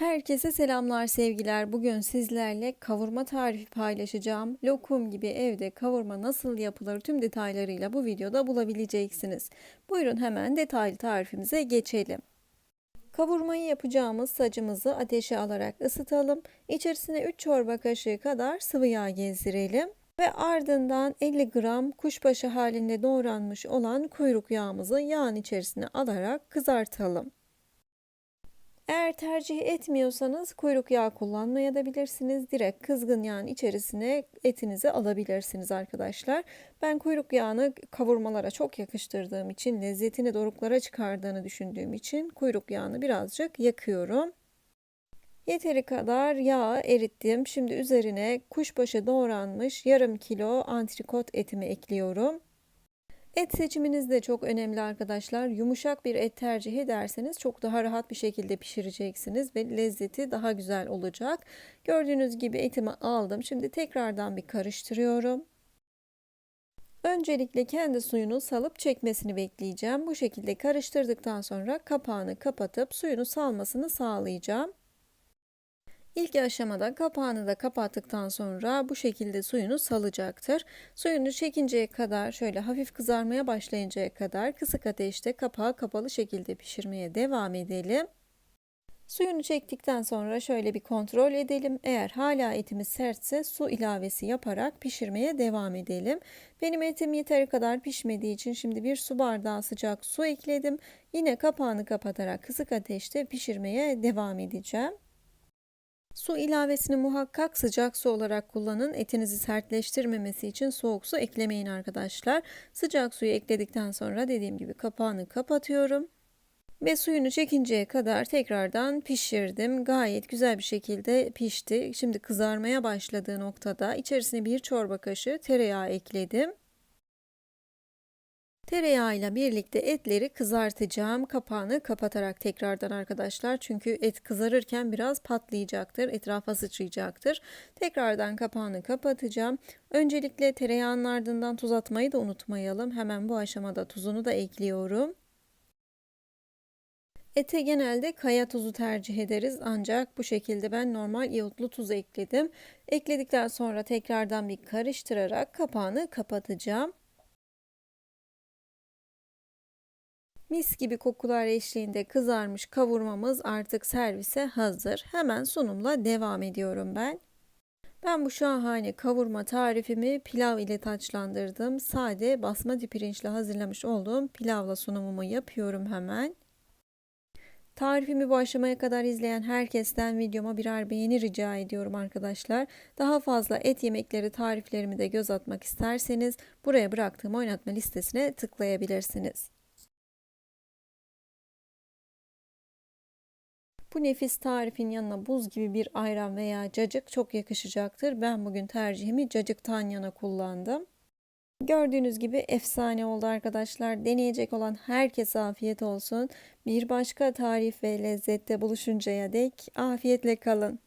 Herkese selamlar sevgiler. Bugün sizlerle kavurma tarifi paylaşacağım. Lokum gibi evde kavurma nasıl yapılır tüm detaylarıyla bu videoda bulabileceksiniz. Buyurun hemen detaylı tarifimize geçelim. Kavurmayı yapacağımız sacımızı ateşe alarak ısıtalım. İçerisine 3 çorba kaşığı kadar sıvı yağ gezdirelim. Ve ardından 50 gram kuşbaşı halinde doğranmış olan kuyruk yağımızı yağın içerisine alarak kızartalım. Eğer tercih etmiyorsanız kuyruk yağı kullanmaya da bilirsiniz. Direkt kızgın yağın içerisine etinizi alabilirsiniz arkadaşlar. Ben kuyruk yağını kavurmalara çok yakıştırdığım için, lezzetini doruklara çıkardığını düşündüğüm için kuyruk yağını birazcık yakıyorum. Yeteri kadar yağ erittim. Şimdi üzerine kuşbaşı doğranmış yarım kilo antrikot etimi ekliyorum. Et seçiminiz de çok önemli arkadaşlar. Yumuşak bir et tercih ederseniz çok daha rahat bir şekilde pişireceksiniz ve lezzeti daha güzel olacak. Gördüğünüz gibi etimi aldım. Şimdi tekrardan bir karıştırıyorum. Öncelikle kendi suyunu salıp çekmesini bekleyeceğim. Bu şekilde karıştırdıktan sonra kapağını kapatıp suyunu salmasını sağlayacağım. İlk aşamada kapağını da kapattıktan sonra bu şekilde suyunu salacaktır. Suyunu çekinceye kadar şöyle hafif kızarmaya başlayıncaya kadar kısık ateşte kapağı kapalı şekilde pişirmeye devam edelim. Suyunu çektikten sonra şöyle bir kontrol edelim. Eğer hala etimiz sertse su ilavesi yaparak pişirmeye devam edelim. Benim etim yeteri kadar pişmediği için şimdi bir su bardağı sıcak su ekledim. Yine kapağını kapatarak kısık ateşte pişirmeye devam edeceğim. Su ilavesini muhakkak sıcak su olarak kullanın. Etinizi sertleştirmemesi için soğuk su eklemeyin arkadaşlar. Sıcak suyu ekledikten sonra dediğim gibi kapağını kapatıyorum. Ve suyunu çekinceye kadar tekrardan pişirdim. Gayet güzel bir şekilde pişti. Şimdi kızarmaya başladığı noktada içerisine bir çorba kaşığı tereyağı ekledim. Tereyağıyla birlikte etleri kızartacağım. Kapağını kapatarak tekrardan arkadaşlar. Çünkü et kızarırken biraz patlayacaktır. Etrafa sıçrayacaktır. Tekrardan kapağını kapatacağım. Öncelikle tereyağının ardından tuz atmayı da unutmayalım. Hemen bu aşamada tuzunu da ekliyorum. Ete genelde kaya tuzu tercih ederiz ancak bu şekilde ben normal iyotlu tuz ekledim. Ekledikten sonra tekrardan bir karıştırarak kapağını kapatacağım. Mis gibi kokular eşliğinde kızarmış kavurmamız artık servise hazır. Hemen sunumla devam ediyorum ben. Ben bu şahane kavurma tarifimi pilav ile taçlandırdım. Sade basmati pirinçle hazırlamış olduğum pilavla sunumumu yapıyorum hemen. Tarifimi bu aşamaya kadar izleyen herkesten videoma birer beğeni rica ediyorum arkadaşlar. Daha fazla et yemekleri tariflerimi de göz atmak isterseniz buraya bıraktığım oynatma listesine tıklayabilirsiniz. Bu nefis tarifin yanına buz gibi bir ayran veya cacık çok yakışacaktır. Ben bugün tercihimi cacıktan yana kullandım. Gördüğünüz gibi efsane oldu arkadaşlar. Deneyecek olan herkese afiyet olsun. Bir başka tarif ve lezzette buluşuncaya dek afiyetle kalın.